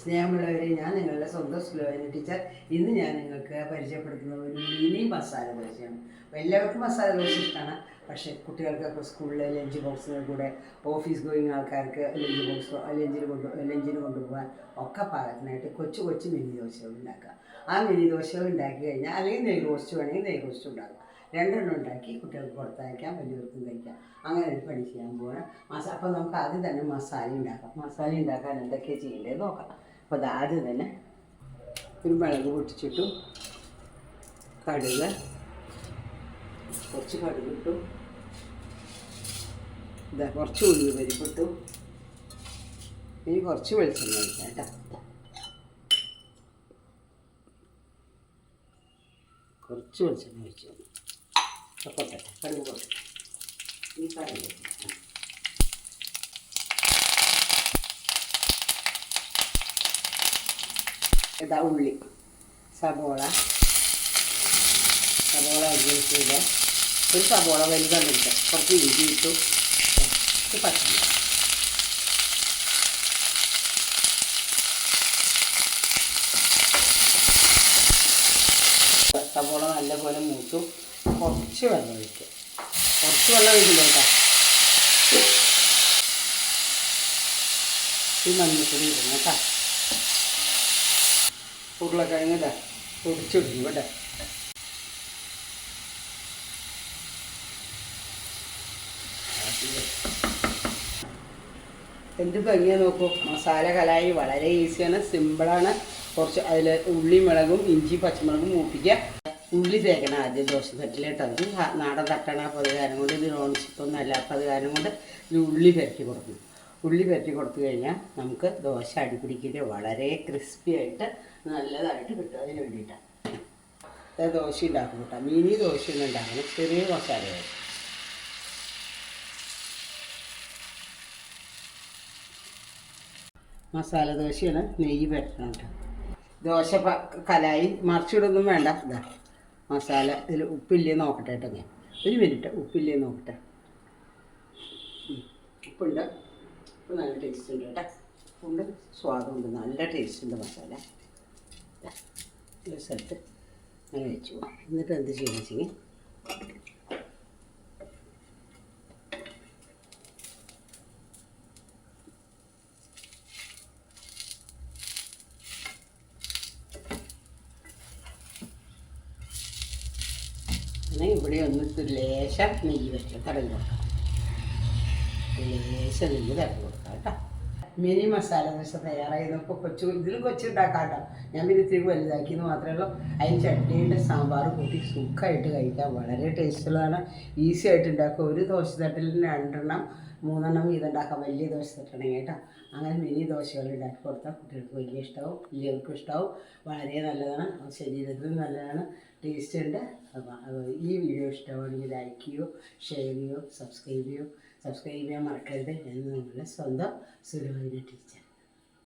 സ്നേഹമുള്ളവരെ ഞാൻ നിങ്ങളുടെ സ്വന്തം സ്ലോവന ടീച്ചർ ഇന്ന് ഞാൻ നിങ്ങൾക്ക് പരിചയപ്പെടുത്തുന്ന ഒരു മിനി മസാല ദോശയാണ്. എല്ലാവർക്കും മസാല ദോശ ഇഷ്ടമാണ് പക്ഷേ കുട്ടികൾക്കൊക്കെ സ്കൂളിലെ ലഞ്ച് ബോക്സിന് കൂടെ ഓഫീസ് ഗോയിങ് ആൾക്കാർക്ക് ലഞ്ച് ബോക്സോ ലഞ്ചിന് കൊണ്ട് ലഞ്ചിന് കൊണ്ടുപോകാൻ ഒക്കെ പാകത്തിനായിട്ട് കൊച്ചു കൊച്ചു മിനി ദോശകൾ ഉണ്ടാക്കുക. ആ മിനി ദോശകൾ ഉണ്ടാക്കി കഴിഞ്ഞാൽ അല്ലെങ്കിൽ നെയ് റോസ്റ്റ് വേണമെങ്കിൽ നെയ് റോസ്റ്റ് ഉണ്ടാക്കുക രണ്ടെണ്ണം ഉണ്ടാക്കി കുട്ടികൾക്ക് കൊടുത്തയക്കാം വലിയവർക്കും കഴിക്കാം. അങ്ങനെ ഒരു പണി ചെയ്യാൻ പോകണം മസാല അപ്പോൾ നമുക്ക് ആദ്യം തന്നെ മസാല ഉണ്ടാക്കാം. മസാല ഉണ്ടാക്കാൻ എന്തൊക്കെയാണ് ചെയ്യേണ്ടത് നോക്കാം. അപ്പോൾ അത് ആദ്യം തന്നെ ഒരു മുളക് പൊട്ടിച്ചിട്ടു കടുക് കുറച്ച് കടുക് ഇട്ടു. ഇതാ കുറച്ച് ഉള്ളി പരിപ്പിട്ടു ഇനി കുറച്ച് വെളിച്ചെണ്ണ ഒഴിക്കാം കേട്ടോ. കുറച്ച് വെളിച്ചെണ്ണ ഒഴിച്ചു. പൊട്ടട്ടെ കടുക് പൊട്ടട്ടെ ഈ കടുക് ഇതാ ഉള്ളി. സബോള. സബോള അരിഞ്ഞിട്ടില്ല ഒരു സബോള വലുതുണ്ട്. കുറച്ച് ഇഞ്ചി ഇട്ടു. പച്ചമുളക്. സബോള നല്ലപോലെ മൂത്തു. കുറച്ച് വെള്ളം ഒഴിക്കുക. കുറച്ച് വെള്ളം ഒഴിക്കില്ല കേട്ടോ ഈ മഞ്ഞപ്പൊടി ഇടുന്നു കേട്ടോ. ഉരുളക്കിഴങ്ങ് ഇതാ പൊടിച്ചിടുന്നു കേട്ടോ എന്ത് ഭംഗിയാ നോക്കൂ. മസാല കലായി വളരെ ഈസിയാണ് സിമ്പിളാണ്. കുറച്ച് അതിൽ ഉള്ളി മുളകും ഇഞ്ചി പച്ചമുളകും മൂപ്പിക്കുക. ഉള്ളി തേക്കണം ആദ്യം ദോശ തട്ടിലിട്ട് അത് നാടൻ തട്ടണ. അപ്പോൾ അത് കാരണം കൊണ്ട് ഇത് നോൺ സ്റ്റിക്കൊന്നും അല്ല അപ്പോൾ അത് കാരണം കൊണ്ട് ഇത് ഉള്ളി തിരക്കി കൊടുക്കണം ഉള്ളി പരട്ടി കൊടുത്തു കഴിഞ്ഞാൽ നമുക്ക് ദോശ അടിപിടിക്കില്ല വളരെ ക്രിസ്പി ആയിട്ട് നല്ലതായിട്ട് കിട്ടും അതിന് വേണ്ടിയിട്ടാണ് ദോശ ഉണ്ടാക്കും കേട്ടോ. മിനി ദോശ ഒന്നും ഉണ്ടാക്കണം ചെറിയ മസാലയായി മസാല ദോശയാണ് നെയ്യ് പരട്ടണം കേട്ടോ. ദോശ കലായി മറിച്ചിടൊന്നും വേണ്ട. ഇതാ മസാല ഇതിൽ ഉപ്പില്ലേ നോക്കട്ടെ കേട്ടോ ഞാൻ. ഒരു മിനിറ്റ് ഉപ്പില്ലേ നോക്കട്ടെ. ഉപ്പുണ്ട്. ഉപ്പ് നല്ല ടേസ്റ്റ് ഉണ്ട് കേട്ടോ. ഉണ്ട്. സ്വാദമുണ്ട് നല്ല ടേസ്റ്റ് ഉണ്ട് മസാല. ഈ സ്ഥലത്ത് അങ്ങനെ വെച്ചു എന്നിട്ട് എന്ത് ചെയ്യുന്നത് വെച്ചെങ്കിൽ ഇവിടെ ഒന്ന് ലേശം നെയ്യ് വെച്ചു കൊടുക്കാം ലേശം നെയ്യ് കൊടുക്കാം കേട്ടോ. മിനി മസാല ദോശ തയ്യാറായി. നോക്കുക കൊച്ചു ഇതിലും കൊച്ചു ഉണ്ടാക്കാം കേട്ടോ ഞാൻ പിന്നെ ഇത്തിരി വലുതാക്കി എന്ന് മാത്രമേ ഉള്ളൂ. അതിന് ചട്ടിയുടെ സാമ്പാർ കൂട്ടി സുഖമായിട്ട് കഴിക്കാം. വളരെ ടേസ്റ്റുള്ളതാണ് ഈസി ആയിട്ട് ഉണ്ടാക്കുക. ഒരു ദോശ തട്ടിൽ രണ്ടെണ്ണം മൂന്നെണ്ണം വീതം ഉണ്ടാക്കാം വലിയ ദോശ തട്ടണമെങ്കിൽ കേട്ടോ. അങ്ങനെ മിനി ദോശകൾ ഉണ്ടാക്കി കൊടുത്താൽ കുട്ടികൾക്ക് വലിയ ഇഷ്ടമാവും വലിയവർക്കും ഇഷ്ടമാവും വളരെ നല്ലതാണ്. ശരീരത്തിനും നല്ലതാണ്. ടേസ്റ്റ് ഉണ്ട്. ഈ വീഡിയോ ഇഷ്ടമാണെങ്കിൽ ലൈക്ക് ചെയ്യൂ ഷെയർ ചെയ്യൂ സബ്സ്ക്രൈബ് ചെയ്യൂ. സബ്സ്ക്രൈബ് ചെയ്യാൻ മറക്കരുത്. എന്ന് നിങ്ങളുടെ സ്വന്തം സുരഭന ടീച്ചർ